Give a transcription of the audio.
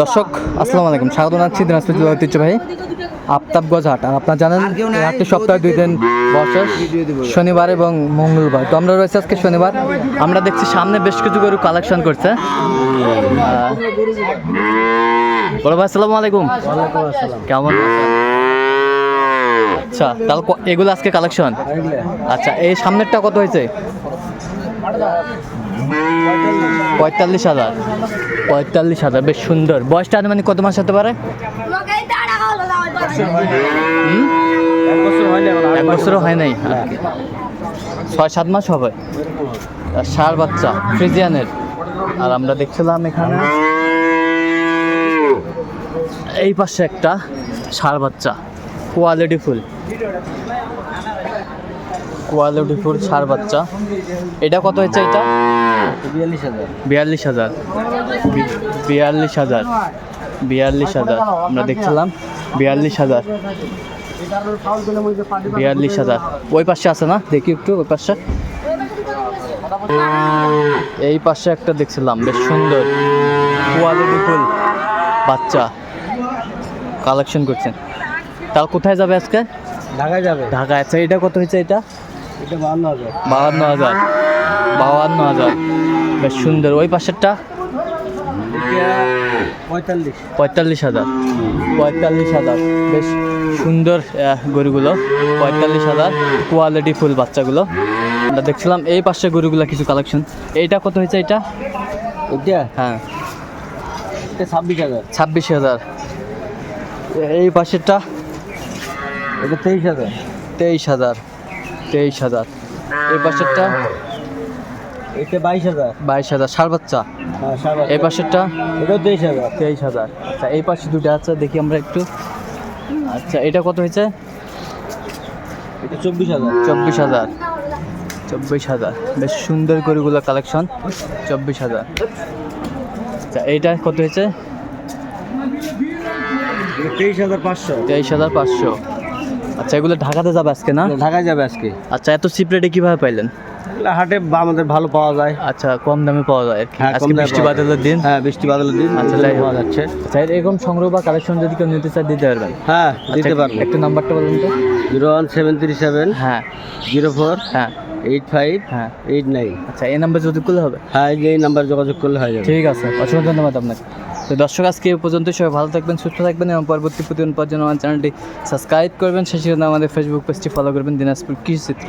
দর্শক আসসালামু আলাইকুম। স্বাগত জানাচ্ছি দিনাজপুর জেলার ঐতিহ্যবাহী আফতাবগঞ্জ হাট আর আপনারা জানেন হাটটি সপ্তাহে দুই দিন বসে শনিবার এবং মঙ্গলবার। তো আমরা রয়েছে আজকে শনিবার। আমরা দেখছি সামনে বেশ কিছু গরু কালেকশন করছে। বড় ভাই আসসালামু আলাইকুম। কেমন আচ্ছা তাহলে এগুলো আজকে কালেকশন আচ্ছা এই সামনেরটা কত হয়েছে? পঁয়তাল্লিশ হাজার। পঁয়তাল্লিশ হাজার বেশ সুন্দর। বয়সটা মানে কত মাস হতে পারে? এক বছরও হয় নাই? ছয় সাত মাস হবে? আর ষাঁড় বাচ্চা ফ্রিজিয়ানের। আর আমরা দেখছিলাম এখানে এই পাশে একটা ষাঁড় বাচ্চা কোয়ালিটি ফুল কোয়ালিটি ফুল ষাঁড় বাচ্চা। এটা কত হয়েছে এটা? বিয়াল্লিশ হাজার। বিয়াল্লিশ হাজার। বিয়াল্লিশ হাজার। বিয়াল্লিশ হাজার। আমরা দেখছিলাম। বিয়াল্লিশ হাজার। বিয়াল্লিশ হাজার। ওই পাশে আছে না? দেখি একটু ওই পাশে। এই পাশে একটা দেখছিলাম। বেশ সুন্দর। কোয়ালিটি ফুল বাচ্চা। কালেকশন করছেন। তাও কোথায় যাবে আজকে? ঢাকায় যাবে। ঢাকায়। আচ্ছা এটা কত হয়েছে এটা? বাহান্ন হাজার। বাহান্ন হাজার। বেশ সুন্দর। ওই পাশেরটা? পঁয়তাল্লিশ। পঁয়তাল্লিশ হাজার। পঁয়তাল্লিশ হাজার। বেশ সুন্দর গরুগুলো। পঁয়তাল্লিশ হাজার কোয়ালিটি ফুল বাচ্চাগুলো। আমরা দেখছিলাম এই পাশে গরুগুলো কিছু কালেকশন এইটা কত হয়েছে এটা এটা হ্যাঁ। ছাব্বিশ হাজার। ছাব্বিশ হাজার। এই পাশেরটা? এটা তেইশ হাজার। তেইশ হাজার। তেইশ হাজার। এই পাশেরটা? এটা বাইশ হাজার। বাইশ হাজার সার বাচ্চা। হ্যাঁ এই পাশেরটা? এটাও তেইশ হাজার। তেইশ হাজার। আচ্ছা এই পাশে দুটো আছে দেখি আমরা একটু। আচ্ছা এটা কত হয়েছে? এটা চব্বিশ হাজার। চব্বিশ হাজার। চব্বিশ হাজার। বেশ সুন্দর গরুগুলো কালেকশন। চব্বিশ হাজার। আচ্ছা এইটা কত হয়েছে? তেইশ হাজার পাঁচশো। তেইশ হাজার পাঁচশো। আচ্ছা এগুলো ঢাকাতে যাবে আজকে না? ঢাকায় যাবে আজকে। আচ্ছা এত চিপ রেটে কীভাবে পাইলেন? হাটে বা- আমাদের ভালো পাওয়া যায়। আচ্ছা কম দামে পাওয়া যায় হ্যাঁ, আজকে বৃষ্টি বাদলের দিন? হ্যাঁ বৃষ্টি বাদলের দিন আচ্ছা, হোক। পাওয়া যাচ্ছে। আচ্ছা এরকম সংগ্রহ বা কালেকশন যদি কেউ নিতে চায় দিতে পারবেন? হ্যাঁ দিতে আচ্ছা, পারব একটু নাম্বারটা বলুন তো। Zero one seven three seven হ্যাঁ। জিরো ফোর হ্যাঁ। এইট ফাইভ হ্যাঁ। Eight nine. আচ্ছা এই নাম্বার যোগাযোগ করলে হবে? হ্যাঁ এই নাম্বার যোগাযোগ করলে হয়ে যাবে। ঠিক আছে অসংখ্য ধন্যবাদ আপনাকে। তো দর্শক, আজকে এই পর্যন্ত সবাই ভালো থাকবেন, সুস্থ থাকবেন এবং পরবর্তী প্রতিদিন পর্যন্ত আমার চ্যানেলটি সাবস্ক্রাইব করবেন। সেই সাথে আমাদের ফেসবুক পেজটি ফলো করবেন, দিনাজপুর কৃষি চিত্র।